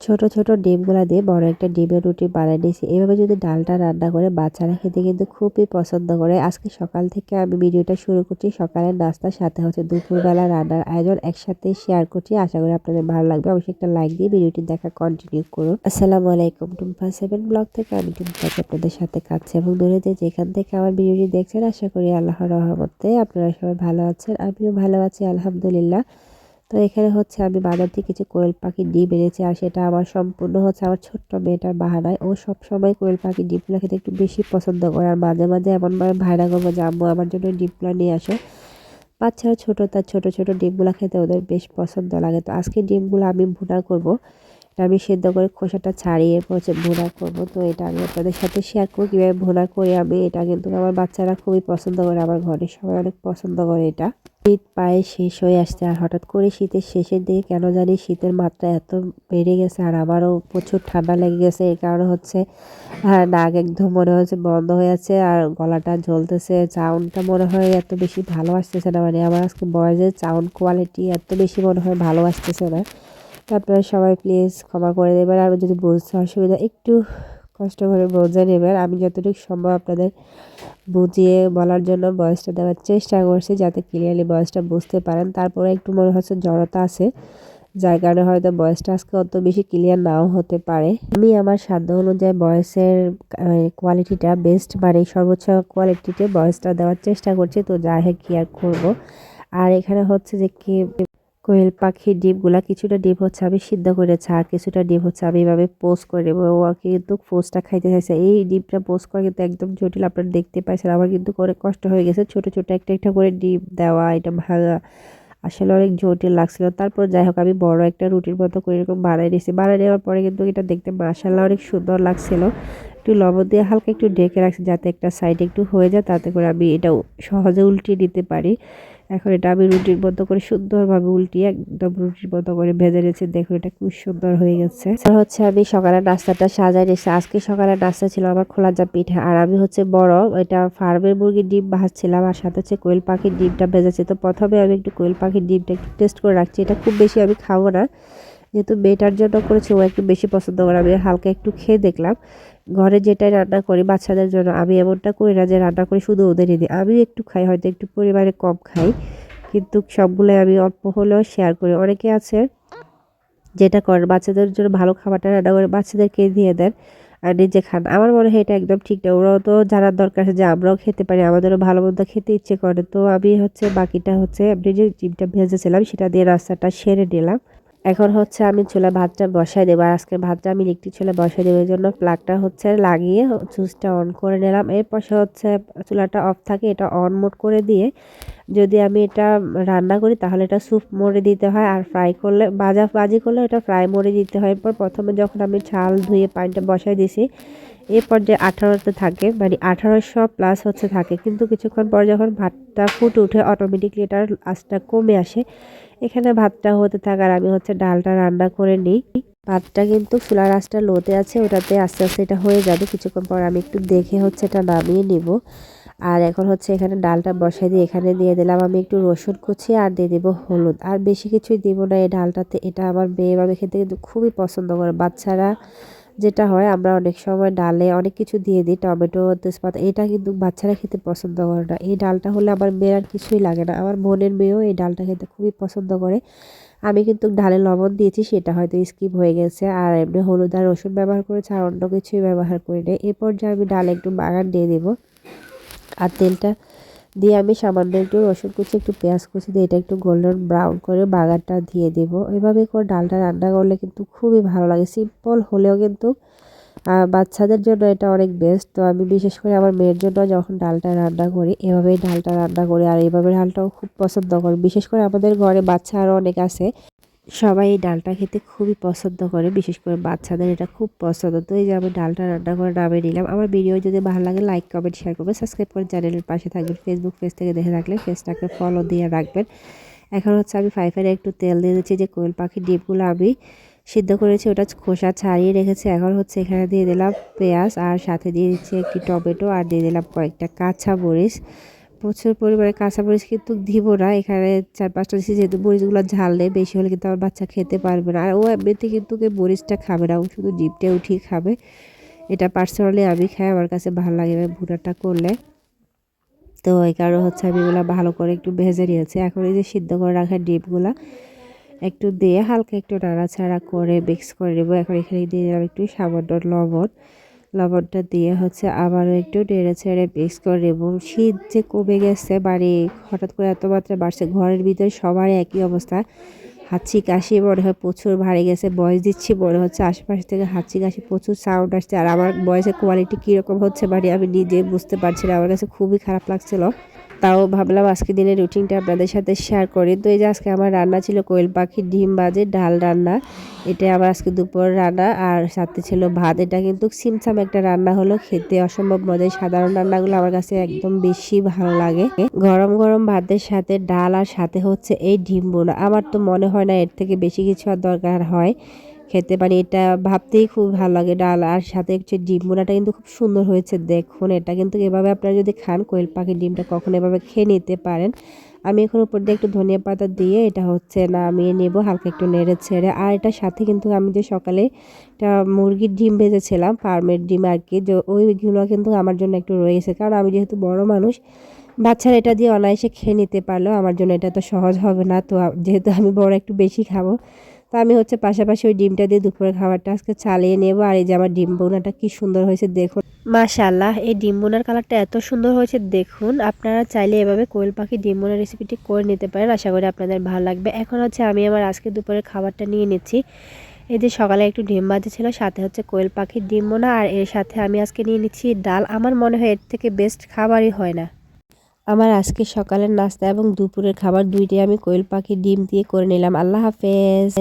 ছোট ছোট ডিমগুলা দিয়ে বড় একটা ডিমের রুটি বানিয়ে নিয়েছি। এভাবে যদি ডালটা রান্না করে বাচ্চারা খেতে কিন্তু খুবই পছন্দ করে। আজকে সকাল থেকে আমি ভিডিওটা শুরু করছি। সকালের নাস্তার সাথে হচ্ছে দুপুরবেলা রান্নার আয়োজন একসাথে শেয়ার করছি। আশা করি আপনাদের ভালো লাগবে। অবশ্যই একটা লাইক দিয়ে ভিডিওটি দেখা কন্টিনিউ করুন। আসসালামু আলাইকুম। টুম্পা সেভেন ব্লগ থেকে আমি টুম্পাকে আপনাদের সাথে কাছে এবং দূরে যে যেখান থেকে আমার ভিডিওটি দেখছেন, আশা করি আল্লাহর রহমতে আপনারা সবাই ভালো আছেন। আমিও ভালো আছি, আলহামদুলিল্লাহ। তো এখানে হচ্ছে আমি বাজার থেকে কিছু কোয়েল পাখির ডিম এনেছি আর সেটা আমার সম্পূর্ণ হচ্ছে আমার ছোট্ট মেয়েটার বাহানায়। ও সব সময় কোয়েল পাখির ডিমগুলো খেতে একটু বেশি পছন্দ করে আর মাঝে মাঝে এমনভাবে ভাইরা করব যে আম্মু আমার জন্য ডিমগুলো নিয়ে আসে। বাচ্চারা ছোটো, তার ছোটো ছোটো ডিমগুলো খেতে ওদের বেশ পছন্দ লাগে। তো আজকে ডিমগুলো আমি ভুনা করব। আমি সেদ্ধ করে খোসাটা ছাড়িয়ে হচ্ছে ভুনা করব। তো এটা আমি আপনাদের সাথে শেয়ার করব, কীভাবে ভুনা করে আমি। এটা কিন্তু আমার বাচ্চারা খুবই পছন্দ করে, আমার ঘরের সবাই অনেক পছন্দ করে এটা। শীত পায়ে শেষ হয়ে আসছে আর হঠাৎ করে শীতের শেষের দিকে কেন জানি শীতের মাত্রা এত বেড়ে গেছে আর আমারও প্রচুর ঠান্ডা লেগে গেছে। এই কারণে হচ্ছে হ্যাঁ নাক একদম মনে হচ্ছে বন্ধ হয়ে আছে আর গলাটা জ্বলতেছে। চাউনটা মনে হয় এত বেশি ভালো আসতেছে না। মানে আমার আজকে বয়সের চাউন কোয়ালিটি এত বেশি মনে হয় ভালো আসতেছে না। আপনারা সবাই প্লিজ ক্ষমা করে দেবেন। আর যদি বুঝতে অসুবিধা, একটু কষ্ট করে বোঝা নেবেন। আমি যতটুকু সম্ভব আপনাদের বুঝিয়ে বলার জন্য বয়সটা দেওয়ার চেষ্টা করছি যাতে ক্লিয়ারলি বয়সটা বুঝতে পারেন। তারপরে একটু মনে হচ্ছে জড়তা আছে, যার কারণে হয়তো বয়সটা আজকে অত বেশি ক্লিয়ার নাও হতে পারে। আমি আমার সাধ্য অনুযায়ী বয়সের কোয়ালিটিটা বেস্ট মানে সর্বোচ্চ কোয়ালিটিতে বয়সটা দেওয়ার চেষ্টা করছি। তো যাই হোক, কি আর করব? আর এখানে হচ্ছে যে কি কোয়েল পাখির ডিমগুলা কিছুটা ডিম হচ্ছে আমি সিদ্ধ করেছি, আর কিছুটা ডিম হচ্ছে আমি এভাবে পোস্ট করে নেব ও কিন্তু পোস্টটা খাইতে চাইছে। এই ডিমটা পোস্ট করা কিন্তু একদম জটিল, আপনারা দেখতে পাইছেন। আমার কিন্তু করে কষ্ট হয়ে গেছে। ছোট ছোট একটা একটা করে ডিম দেওয়া, এটা ভাঙা আসলে অনেক জটিল লাগছিল। তারপর যাই হোক, আমি বড় একটা রুটির মতো করে এরকম বানাই নিয়েছি বানাই নেওয়ার পরে কিন্তু এটা দেখতে মাসাল্লাহ অনেক সুন্দর লাগছিল। একটু লবণ দিয়ে হালকা একটু ঢেকে রাখছি যাতে একটা সাইডে একটু হয়ে যায়, তাতে করে আমি এটা সহজে উল্টিয়ে নিতে পারি। এখন এটা আমি রুটির মতো করে সুন্দরভাবে উল্টিয়ে একদম রুটির মতো করে ভেজে নিয়েছি। দেখুন এটা খুব সুন্দর হয়ে গেছে। হচ্ছে আমি সকালের নাস্তাটা সাজাই নিয়েছি। আজকে সকালের নাস্তা ছিল আমার খোলা যা পিঠা। আর আমি হচ্ছে বড়, এটা ফার্মের মুরগির ডিম ভাজছিলাম আর সাথে হচ্ছে কোয়েল পাখির ডিমটা ভেজেছি। তো প্রথমে আমি একটু কোয়েল পাখির ডিমটা একটু টেস্ট করে রাখছি। এটা খুব বেশি আমি খাব না। যেহেতু মেয়েটার জন্য করেছি, ও একটু বেশি পছন্দ করে। আমি হালকা একটু খেয়ে দেখলাম। ঘরে যেটাই রান্না করি বাচ্চাদের জন্য, আমি এমনটা করি না যে রান্না করি শুধু ওদেরই দিই। আমি একটু খাই, হয়তো একটু পরিমাণে কম খাই, কিন্তু সবগুলোই আমি অল্প হলেও শেয়ার করি। অনেকে আছে যেটা করেন বাচ্চাদের জন্য ভালো খাবারটা রান্না করে বাচ্চাদেরকে দিয়ে দেন আর নিজে খান। আমার মনে হয় এটা একদম ঠিক না। ওরাও তো জানার দরকার আছে যে আমরাও খেতে পারি, আমাদেরও ভালো মন্দ খেতে ইচ্ছে করে। তো আমি হচ্ছে বাকিটা হচ্ছে, আপনি যে ডিমটা ভেজেছিলাম সেটা দিয়ে রাস্তাটা সেরে নিলাম। এখন হচ্ছে আমি চুলা ভাতটা বসাই দেবো। আর আজকে ভাতটা আমি ইলেকট্রিক চুলা বসাই দেবো জন্য প্লাগটা হচ্ছে লাগিয়ে সুইচটা অন করে নিলাম। এরপর সে হচ্ছে চুলাটা অফ থাকে, এটা অন মোড করে দিয়ে যদি আমি এটা রান্না করি, তাহলে এটা স্যুপ মোড়ে দিতে হয়। আর ফ্রাই করলে, ভাজা, ভাজি করলে এটা ফ্রাই মোড়ে দিতে হয়। এরপর প্রথমে যখন আমি চাল ধুয়ে পানিটা বসাই দিছি এরপর যে আঠারোতে থাকে মানে আঠারোশো প্লাস হচ্ছে থাকে। কিন্তু কিছুক্ষণ পর যখন ভাতটা ফুট উঠে অটোমেটিকলি এটার আঁচটা কমে আসে। এখানে ভাতটা হতে থাকার আমি হচ্ছে ডালটা রান্না করে নিই। ভাতটা কিন্তু চুলার আঁচটা লোতে আছে, ওটাতে আস্তে আস্তে এটা হয়ে যাবে। কিছুক্ষণ পর আমি একটু দেখে হচ্ছে এটা নামিয়ে নিব। আর এখন হচ্ছে এখানে ডালটা বসাই দিয়ে এখানে দিয়ে দিলাম আমি একটু রসুন কুচি আর দিয়ে দেবো হলুদ। আর বেশি কিছুই দিব না এই ডালটাতে, এটা আমার মেয়ে বাবে খেতে কিন্তু খুবই পছন্দ করে। বাচ্চারা যেটা হয়, আমরা অনেক সময় ডালে অনেক কিছু দিয়ে দিই, টমেটো, তেজপাতা, এটা কিন্তু বাচ্চারা খেতে পছন্দ করে না। এই ডালটা হলে আমার মেয়ের আর কিছুই লাগে না। আমার বোনের মেয়েও এই ডালটা খেতে খুবই পছন্দ করে। আমি কিন্তু ডালে লবণ দিয়েছি, সেটা হয়তো স্কিপ হয়ে গেছে, আর এমনি হলুদ আর রসুন ব্যবহার করেছে, আর অন্য কিছুই ব্যবহার করি না এরপর যে আমি ডালে একটু বাগান দিয়ে দেবো, আর তেলটা দিয়ে আমি সামান্য একটু রসুন কুচি, একটু পেঁয়াজ কুচি দিয়ে এটা একটু গোল্ডেন ব্রাউন করে বাগানটা দিয়ে দেবো। এভাবে করে ডালটা রান্না করলে কিন্তু খুবই ভালো লাগে। সিম্পল হলেও কিন্তু বাচ্চাদের জন্য এটা অনেক বেস্ট তো আমি বিশেষ করে আমার মেয়ের জন্য যখন ডালটা রান্না করি, এভাবেই ডালটা রান্না করি। আর এভাবে ডালটাও খুব পছন্দ করি। বিশেষ করে আমাদের ঘরে বাচ্চা আরও অনেক আছে। সবাই এই ডালটা খেতে খুবই পছন্দ করে, বিশেষ করে বাচ্চাদের, এটা খুব পছন্দ। তো এই যে আমি ডালটা রান্না করে নামে নিলাম। আমার ভিডিও যদি ভালো লাগে, লাইক, কমেন্ট শেয়ার করবেন সাবস্ক্রাইব করে চ্যানেলের পাশে থাকবেন। ফেসবুক পেজ থেকে দেখে থাকলে পেজটাকে ফলো দিয়ে রাখবেন। এখন হচ্ছে আমি ফাইফারে একটু তেল দিয়ে দিচ্ছি, যে কোয়েল পাখির ডিমগুলো আমি সিদ্ধ করেছি, ওটা খোসা ছাড়িয়ে রেখেছি। এখন হচ্ছে এখানে দিয়ে দিলাম পেঁয়াজ, আর সাথে দিয়ে দিচ্ছি একটি টমেটো, আর দিয়ে দিলাম কয়েকটা কাঁচা মরিচ। প্রচুর পরিমাণে কাঁচামরিচ কিন্তু দিব না। এখানে চার পাঁচটা দিচ্ছি যেহেতু মরিচগুলো ঝাল নেই, বেশি হলে কিন্তু আমার বাচ্চা খেতে পারবে না। আর ও এমনিতে কিন্তু মরিচটা খাবে না, ও শুধু ডিপটা উঠিয়ে খাবে। এটা পার্সোনালি আমি খাই, আমার কাছে ভালো লাগে ভুনাটা করলে। তো এই কারণে হচ্ছে আমি এগুলো ভালো করে একটু ভেজে নিয়েছি। এখন এই যে সিদ্ধ করে রাখা ডিপগুলা একটু দিয়ে হালকা একটু নাড়াচাড়া করে মিক্স করে নেব। এখন এখানে দিয়ে দিলাম একটু সামান্য লবণ। লবণটা দিয়ে হচ্ছে আবারও একটু নেড়ে ছেড়ে মিক্স করে নেব। শীত যে কমে গেছে বাড়ি হঠাৎ করে এত মাত্রা বাড়ছে, ঘরের ভিতরে সবারই একই অবস্থা। হাঁচি কাশি মনে হয় প্রচুর ভারী গেছে, বয়স দিচ্ছি মনে হচ্ছে আশেপাশ থেকে হাঁচি কাশি প্রচুর সাউন্ড আসছে। আর আমার বয়সের কোয়ালিটি কীরকম হচ্ছে মানে আমি নিজে বুঝতে পারছি না, আমার কাছে খুবই খারাপ লাগছিল। তাও ভাবলাম আজকে দিনের রুটিনটা আপনাদের সাথে শেয়ার করি। তো এই যে আজকে আমার রান্না ছিল কোয়েল পাখির ডিম বাজে ডাল রান্না, এটা আমার আজকে দুপুর রান্না। আর সাথে ছিল ভাত, এটা কিন্তু সিমসাম একটা রান্না হলো, খেতে অসম্ভব মজার। সাধারণ রান্নাগুলো আমার কাছে একদম বেশি ভালো লাগে। গরম গরম ভাতের সাথে ডাল আর সাথে হচ্ছে এই ডিম বোনা। আমার তো মনে হয় না এর থেকে বেশি কিছু আর দরকার হয়। খেতে পারি, এটা ভাবতেই খুব ভালো লাগে ডাল। আর সাথে হচ্ছে ডিম বোনাটা কিন্তু খুব সুন্দর হয়েছে, দেখুন এটা কিন্তু এভাবে আপনারা যদি খান কোয়েল পাখির ডিমটা কখন এভাবে খেয়ে নিতে পারেন। আমি এখন উপর দিয়ে একটু ধনিয়া পাতা দিয়ে এটা হচ্ছে নামিয়ে নেব, হালকা একটু নেড়ে ছেড়ে। আর এটার সাথে কিন্তু আমি যে সকালে একটা মুরগির ডিম ভেজেছিলাম, ফার্মের ডিম আর কি, যে ওইগুলো কিন্তু আমার জন্য একটু রয়েছে। কারণ আমি যেহেতু বড় মানুষ, বাচ্চারা এটা দিয়ে অনায়াসে খেয়ে নিতে পারলেও আমার জন্য এটা তো সহজ হবে না। তো যেহেতু আমি বড় একটু বেশি খাব তো আমি হচ্ছে পাশাপাশি ওই ডিমটা দিয়ে দুপুরের খাবারটা আজকে চালিয়ে নেব। আর এই যে আমার ডিম বোনাটা কি সুন্দর হয়েছে দেখুন। মাশাল্লাহ এই ডিম বোনার কালারটা এত সুন্দর হয়েছে দেখুন। আপনারা চাইলে এভাবে কোয়েল পাখি ডিম বোনার রেসিপিটি করে নিতে পারেন। আশা করি আপনাদের ভালো লাগবে। এখন হচ্ছে আমি আমার আজকে দুপুরের খাবারটা নিয়ে নিচ্ছি। এই যে সকালে একটু ডিম বাজে ছিল, সাথে হচ্ছে কোয়েল পাখির ডিম বোনা, আর এর সাথে আমি আজকে নিয়ে নিচ্ছি ডাল। আমার মনে হয় এর থেকে বেস্ট খাবারই হয় না। আমার আজকে সকালের নাস্তা এবং দুপুরের খাবার দুইটাই আমি কোয়েল পাখির ডিম দিয়ে করে নিলাম। আল্লাহ হাফেজ।